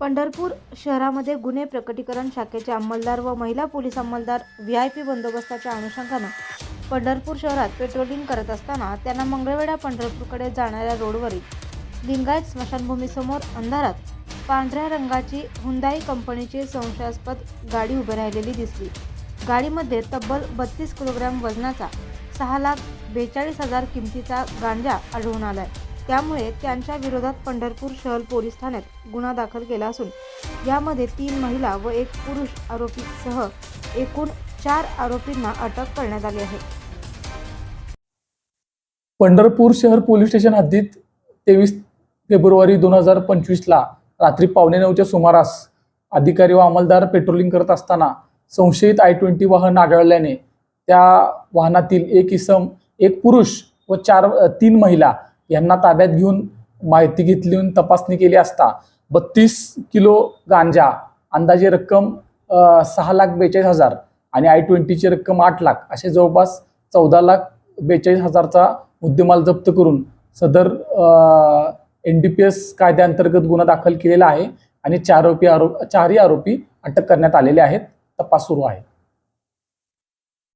पंढरपूर शहरामध्ये गुन्हे प्रकटीकरण शाखेचे अंमलदार व महिला पोलीस अंमलदार व्ही आय पी बंदोबस्ताच्या अनुषंगानं पंढरपूर शहरात पेट्रोलिंग करत असताना त्यांना मंगळवेढा पंढरपूरकडे जाणाऱ्या रोडवरील लिंगायत स्मशानभूमीसमोर अंधारात पांढऱ्या रंगाची हुंदाई कंपनीची संशयास्पद गाडी उभी राहिलेली दिसली. गाडीमध्ये तब्बल बत्तीस किलोग्रॅम वजनाचा सहा लाख बेचाळीस हजार किमतीचा गांजा आढळून आलाय. त्यामुळे त्यांच्या विरोधात पंढरपूर शहर पोलीस ठाण्यात गुन्हा दाखल केला असून यामध्ये तीन महिला व एक पुरुष आरोपीसह एकूण चार आरोपींना अटक करण्यात आली आहे. पंढरपूर शहर पोलीस स्टेशन हद्दीत तेवीस फेब्रुवारी दोन हजार पंचवीसला रात्री पावणे नऊच्या सुमारास अधिकारी व अंमलदार पेट्रोलिंग करत असताना संशयित आय ट्वेंटी वाहन आढळल्याने त्या वाहनातील एक इसम एक पुरुष व चार तीन महिला यांना ताब्यात घेऊन माहिती घेतली आणि तपासणी केली असता बत्तीस किलो गांजा अंदाजे रक्कम सहा लाख बेचाळीस हजार आणि आय ट्वेंटीची रक्कम आठ लाख असे जवळपास चौदा लाख बेचाळीस हजारचा मुद्देमाल जप्त करून सदर एन डी पी एस कायद्याअंतर्गत गुन्हा दाखल केलेला आहे आणि चार आरोपी आरोप चारही आरोपी अटक करण्यात आलेले आहेत. तपास सुरू आहे.